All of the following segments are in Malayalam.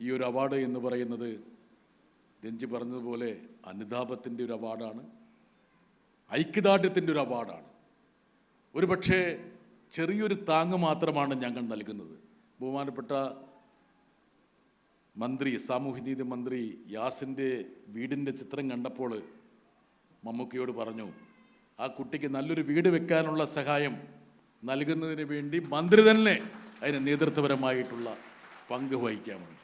ഈ ഒരു അവാർഡ് എന്ന് പറയുന്നത് രഞ്ജി പറഞ്ഞതുപോലെ അനുതാപത്തിന്റെ ഒരു അവാർഡാണ് ഐക്യദാർഢ്യത്തിന്റെ ഒരു അവാർഡാണ് ഒരു പക്ഷേ ചെറിയൊരു താങ്ങ് മാത്രമാണ് ഞങ്ങൾ നൽകുന്നത്. ബഹുമാനപ്പെട്ട മന്ത്രി സാമൂഹ്യനീതി മന്ത്രി യാസിന്റെ വീടിന്റെ ചിത്രം കണ്ടപ്പോൾ മമ്മൂക്കയോട് പറഞ്ഞു ആ കുട്ടിക്ക് നല്ലൊരു വീട് വെക്കാനുള്ള സഹായം നൽകുന്നതിന് വേണ്ടി മന്ത്രി തന്നെ അതിന് നേതൃത്വപരമായിട്ടുള്ള പങ്ക് വഹിക്കാമെന്ന്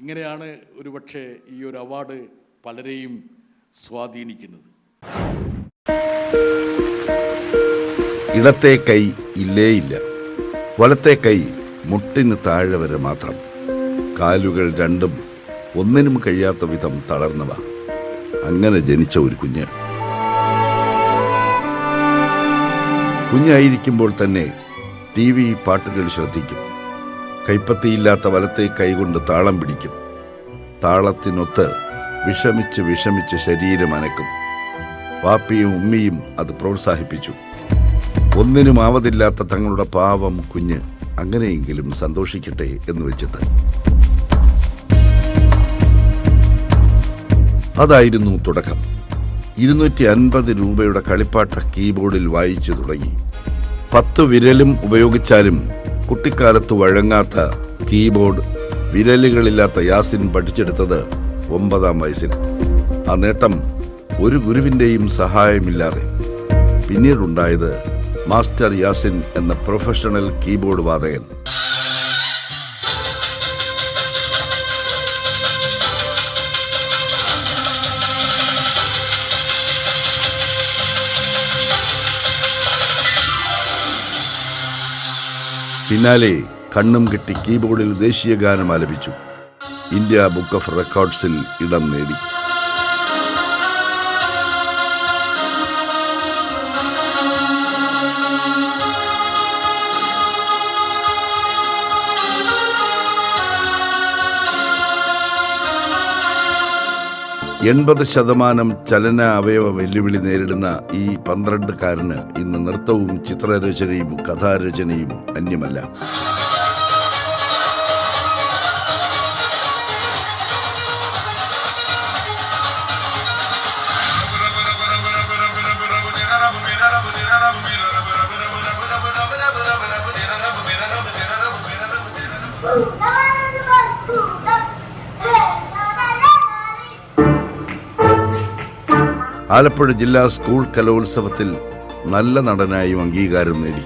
ഇങ്ങനെയാണ് ഒരുപക്ഷെ ഈ ഒരു അവാർഡ് പലരെയും സ്വാധീനിക്കുന്നത്. ഇടത്തെ കൈ ഇല്ലേ ഇല്ല. വലത്തെ കൈ മുട്ടിന് താഴെ വരെ മാത്രം. കാലുകൾ രണ്ടും ഒന്നിനും കഴിയാത്ത വിധം തളർന്നവ. അങ്ങനെ ജനിച്ച ഒരു കുഞ്ഞ്. കുഞ്ഞായിരിക്കുമ്പോൾ തന്നെ ടി വി പാട്ടുകൾ ശ്രദ്ധിക്കും. കൈപ്പത്തിയില്ലാത്ത വലത്തെ കൈകൊണ്ട് താളം പിടിക്കും. താളത്തിനൊത്ത് വിഷമിച്ച് വിഷമിച്ച് ശരീരം അനക്കും. വാപ്പിയും ഉമ്മിയും അത് പ്രോത്സാഹിപ്പിച്ചു. ഒന്നിനും ആവതില്ലാത്ത തങ്ങളുടെ പാവം കുഞ്ഞ് അങ്ങനെയെങ്കിലും സന്തോഷിക്കട്ടെ എന്ന് വെച്ചിട്ട്. അതായിരുന്നു തുടക്കം. ഇരുന്നൂറ്റി അൻപത് രൂപയുടെ കളിപ്പാട്ട കീബോർഡിൽ വായിച്ചു തുടങ്ങി. പത്ത് വിരലും ഉപയോഗിച്ചാലും കുട്ടിക്കാലത്ത് വഴങ്ങാത്ത കീബോർഡ് വിരലുകളില്ലാത്ത യാസിൻ പഠിച്ചെടുത്തത് ഒമ്പതാം വയസ്സിൽ. ആ നേട്ടം ഒരു ഗുരുവിന്റെയും സഹായമില്ലാതെ പിന്നീടുണ്ടായത് മാസ്റ്റർ യാസിൻ എന്ന പ്രൊഫഷണൽ കീബോർഡ് വാദകൻ പിന്നാലെ കണ്ണും കെട്ടി കീബോർഡിൽ ദേശീയ ഗാനം ആലപിച്ചു. ഇന്ത്യ ബുക്ക് ഓഫ് റെക്കോർഡ്സിൽ ഇടം നേടി. എൺപത് ശതമാനം ചലന അവയവ വെല്ലുവിളി നേരിടുന്ന ഈ പന്ത്രണ്ടുകാരന് ഇന്ന് നൃത്തവും ചിത്രരചനയും കഥാരചനയും അന്യമല്ല. ആലപ്പുഴ ജില്ലാ സ്കൂൾ കലോത്സവത്തിൽ നല്ല നടനായും അംഗീകാരം നേടി.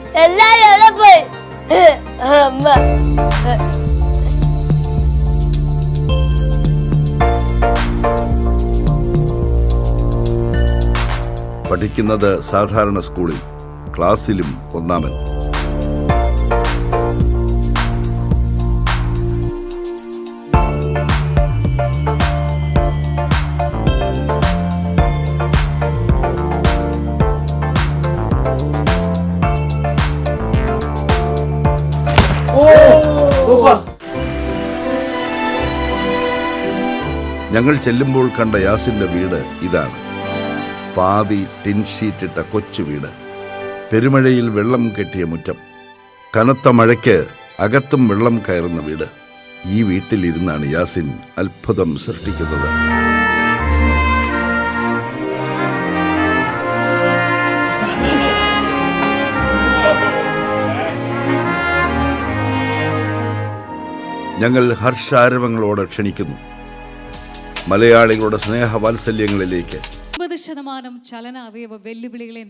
പഠിക്കുന്നത് സാധാരണ സ്കൂളിൽ ക്ലാസ്സിലും ഒന്നാമൻ. ഞങ്ങൾ ചെല്ലുമ്പോൾ കണ്ട യാസിന്റെ വീട് ഇതാണ്. പാതി ടിൻ ഷീറ്റിട്ട കൊച്ചു വീട്. പെരുമഴയിൽ വെള്ളം കെട്ടിയ മുറ്റം. കനത്ത മഴയ്ക്ക് അകത്തും വെള്ളം കയറുന്ന വീട്. ഈ വീട്ടിലിരുന്നാണ് യാസിൻ അത്ഭുതം സൃഷ്ടിക്കുന്നത്. ഞങ്ങൾ ഹർഷാരവങ്ങളോട് ക്ഷണിക്കുന്നു. മലയാളികളുടെ സ്നേഹവാത്സല്യങ്ങളിലേക്ക്. അമ്പത് ശതമാനം ചലന അവയവ വെല്ലുവിളികളെ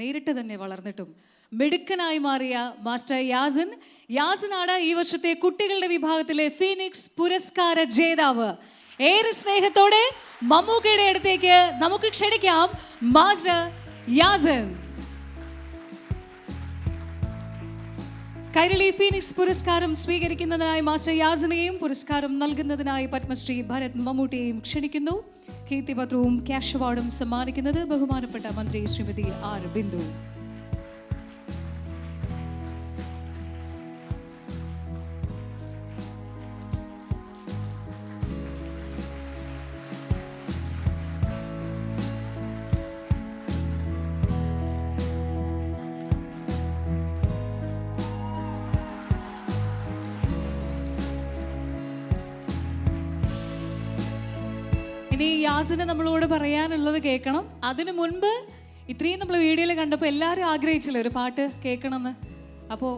നേരിട്ട് തന്നെ വളർന്നിട്ടും മിടുക്കനായി മാറിയ മാസ്റ്റർ യാസിൻ യാസിനാണ് ഈ വർഷത്തെ കുട്ടികളുടെ വിഭാഗത്തിലെ ഫീനിക്സ് പുരസ്കാര ജേതാവ്. ഏറെ സ്നേഹത്തോടെ മമ്മൂക്കയുടെ അടുത്തേക്ക് നമുക്ക് ക്ഷണിക്കാം മാസ്റ്റർ യാസിൻ. കൈരളി ഫീനിക്സ് പുരസ്കാരം സ്വീകരിക്കുന്നതിനായി മാസ്റ്റർ യാസിനെയും പുരസ്കാരം നൽകുന്നതിനായി പത്മശ്രീ ഭരത് മമ്മൂട്ടിയെയും ക്ഷണിക്കുന്നു. കീർത്തിപത്രവും ക്യാഷ് അവാർഡും സമ്മാനിക്കുന്നത് ബഹുമാനപ്പെട്ട മന്ത്രി ശ്രീമതി ആർ ബിന്ദു. ഇനി യാസിന് നമ്മളോട് പറയാനുള്ളത് കേൾക്കണം. അതിനു മുൻപ് ഇത്രയും നമ്മൾ വീഡിയോയിൽ കണ്ടപ്പോൾ എല്ലാവരും ആഗ്രഹിച്ചില്ലേ ഒരു പാട്ട് കേൾക്കണമെന്ന്? അപ്പോൾ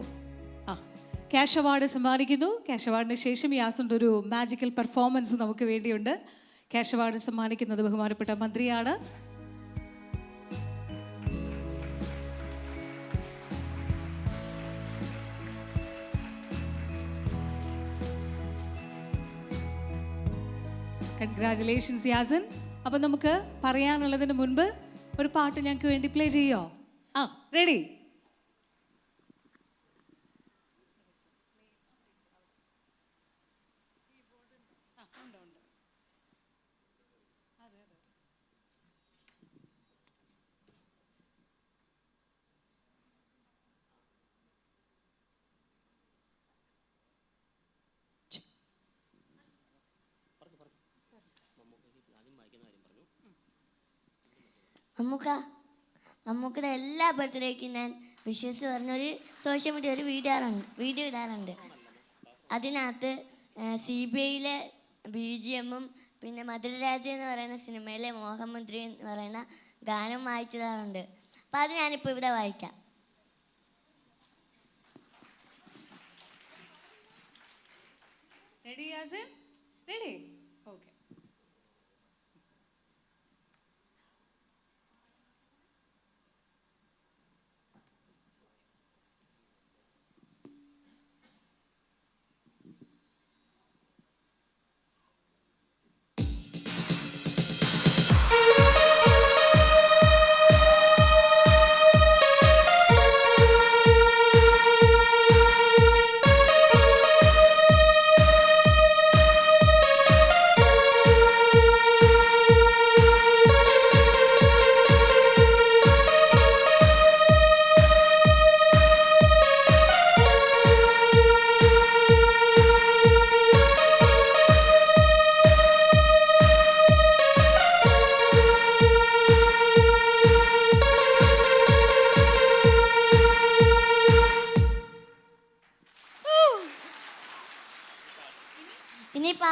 ആ ക്യാഷ് അവാർഡ് സമ്മാനിക്കുന്നു. ക്യാഷ് അവാർഡിന് ശേഷം യാസിന്റെ ഒരു മാജിക്കൽ പെർഫോമൻസ് നമുക്ക് വേണ്ടിയുണ്ട്. ക്യാഷ് അവാർഡ് സമ്മാനിക്കുന്നത് ബഹുമാനപ്പെട്ട മന്ത്രിയാണ്. കൺഗ്രാറ്റുലേഷൻസ് യാസൻ അപ്പം നമുക്ക് പറയാനുള്ളതിന് മുൻപ് ഒരു പാട്ട് ഞങ്ങൾക്ക് വേണ്ടി പ്ലേ ചെയ്യോ? ആ റെഡി മമ്മൂക്ക മമ്മൂക്കയുടെ എല്ലാ ബർത്ത്ഡേക്കും ഞാൻ വിശ്വസിച്ച് പറഞ്ഞൊരു സോഷ്യൽ മീഡിയ ഒരു വീഡിയോ ഇടാറുണ്ട് വീഡിയോ ഇടാറുണ്ട്. അതിനകത്ത് സി ബി ഐയിലെ ബി ജി എമ്മും പിന്നെ മധുരരാജ എന്ന് പറയുന്ന സിനിമയിലെ മോഹമന്ത്രി എന്ന് പറയുന്ന ഗാനം വായിച്ചതാറുണ്ട്. അപ്പം അത് ഞാനിപ്പോൾ ഇവിടെ വായിക്കാം. റെഡി റെഡി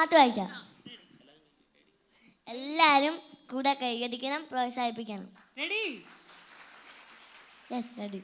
പാട്ട് വായിക്കാം എല്ലാവരും കൂടെ കൈയടിക്കണം പ്രോത്സാഹിപ്പിക്കണം. Ready yes ready